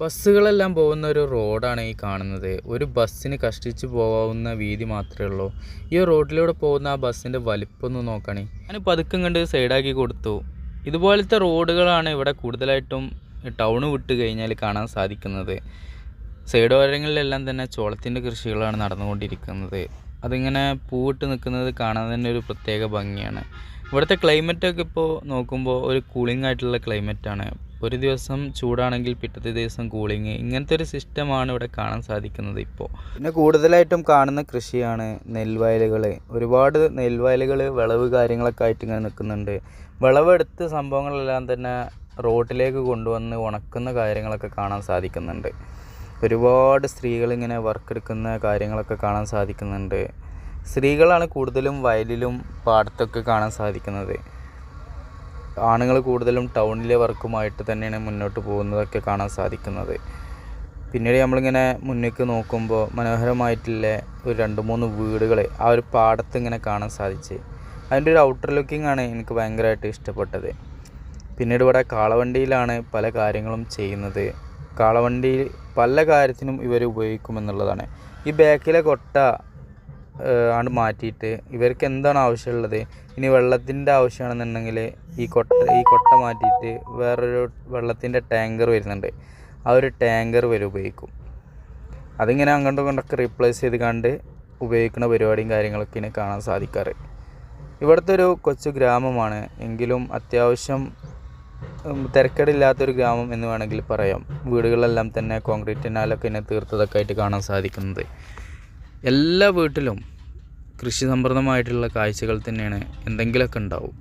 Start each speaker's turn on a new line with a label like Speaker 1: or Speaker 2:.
Speaker 1: ബസ്സുകളെല്ലാം പോകുന്ന ഒരു റോഡാണ് ഈ കാണുന്നത്. ഒരു ബസ്സിന് കഷ്ടിച്ച് പോകാവുന്ന വീതി മാത്രമേ ഉള്ളൂ. ഈ റോഡിലൂടെ പോകുന്ന ആ ബസ്സിന്റെ വലിപ്പം ഒന്ന് നോക്കണേ. ഞാൻ പതുക്കം കണ്ട് സൈഡാക്കി കൊടുത്തു. ഇതുപോലത്തെ റോഡുകളാണ് ഇവിടെ കൂടുതലായിട്ടും ടൗൺ വിട്ട് കഴിഞ്ഞാൽ കാണാൻ സാധിക്കുന്നത്. സൈഡ് ഓരങ്ങളിലെല്ലാം തന്നെ ചോളത്തിന്റെ കൃഷികളാണ് നടന്നുകൊണ്ടിരിക്കുന്നത്. അതിങ്ങനെ പൂവിട്ട് നിൽക്കുന്നത് കാണാൻ തന്നെ ഒരു പ്രത്യേക ഭംഗിയാണ്. ഇവിടുത്തെ ക്ലൈമറ്റൊക്കെ ഇപ്പോൾ നോക്കുമ്പോൾ ഒരു കൂളിംഗ് ആയിട്ടുള്ള ക്ലൈമറ്റാണ് ഒരു ദിവസം ചൂടാണെങ്കിൽ പിറ്റത്തെ ദിവസം കൂളിങ് ഇങ്ങനത്തെ ഒരു സിസ്റ്റമാണ് ഇവിടെ കാണാൻ സാധിക്കുന്നത് ഇപ്പോൾ പിന്നെ കൂടുതലായിട്ടും കാണുന്ന കൃഷിയാണ് നെൽവയലുകൾ ഒരുപാട് നെൽവയലുകൾ വിളവ് കാര്യങ്ങളൊക്കെ ആയിട്ട് ഇങ്ങനെ നിൽക്കുന്നുണ്ട്. വിളവെടുത്ത് സംഭവങ്ങളെല്ലാം തന്നെ റോട്ടിലേക്ക് കൊണ്ടുവന്ന് ഉണക്കുന്ന കാര്യങ്ങളൊക്കെ കാണാൻ സാധിക്കുന്നുണ്ട്. ഒരുപാട് സ്ത്രീകൾ ഇങ്ങനെ വർക്ക് എടുക്കുന്ന കാര്യങ്ങളൊക്കെ കാണാൻ സാധിക്കുന്നുണ്ട്. സ്ത്രീകളാണ് കൂടുതലും വയലിലും പാടത്തൊക്കെ കാണാൻ സാധിക്കുന്നത്. ആണുങ്ങൾ കൂടുതലും ടൗണിലെ വർക്കുമായിട്ട് തന്നെയാണ് മുന്നോട്ട് പോകുന്നതൊക്കെ കാണാൻ സാധിക്കുന്നത്. പിന്നീട് നമ്മളിങ്ങനെ മുന്നേക്ക് നോക്കുമ്പോൾ മനോഹരമായിട്ടുള്ള ഒരു രണ്ട് മൂന്ന് വീടുകൾ ആ ഒരു പാടത്ത് ഇങ്ങനെ കാണാൻ സാധിച്ച്. അതിന്റെ ഒരു ഔട്ടർ ലുക്കിംഗ് ആണ് എനിക്ക് ഭയങ്കരമായിട്ട് ഇഷ്ടപ്പെട്ടത്. പിന്നീട് ഇവിടെ കാളവണ്ടിയിലാണ് പല കാര്യങ്ങളും ചെയ്യുന്നത്. കാളവണ്ടിയിൽ പല കാര്യത്തിനും ഇവർ ഉപയോഗിക്കുമെന്നുള്ളതാണ്. ഈ ബാക്കിലെ കൊട്ട ആണ് മാറ്റിയിട്ട് ഇവർക്ക് എന്താണ് ആവശ്യമുള്ളത്? ഇനി വെള്ളത്തിന്റെ ആവശ്യമാണെന്നുണ്ടെങ്കിൽ ഈ കൊട്ട ഈ കൊട്ട മാറ്റിയിട്ട് വേറൊരു വെള്ളത്തിന്റെ ടാങ്കർ വരുന്നുണ്ട്. ആ ഒരു ടാങ്കർ വരെ ഉപയോഗിക്കും. അതിങ്ങനെ അങ്ങോട്ടും ഇങ്ങോട്ടൊക്കെ റീപ്ലേസ് ചെയ്ത് കണ്ട് ഉപയോഗിക്കുന്ന പരിപാടിയും കാര്യങ്ങളൊക്കെ ഇനി കാണാൻ സാധിക്കാറ്. ഇവിടുത്തെ ഒരു കൊച്ചു ഗ്രാമമാണ്. എങ്കിലും അത്യാവശ്യം തിരക്കേടില്ലാത്തൊരു ഗ്രാമം എന്ന് വേണമെങ്കിൽ പറയാം. വീടുകളെല്ലാം തന്നെ കോൺക്രീറ്റിനാലൊക്കെ ഇനി തീർത്തതൊക്കെ ആയിട്ട് കാണാൻ സാധിക്കുന്നത്. എല്ലാ വീട്ടിലും കൃഷി സംബന്ധമായിട്ടുള്ള കാഴ്ചകൾ തന്നെയാണ് എന്തെങ്കിലുമൊക്കെ ഉണ്ടാവും.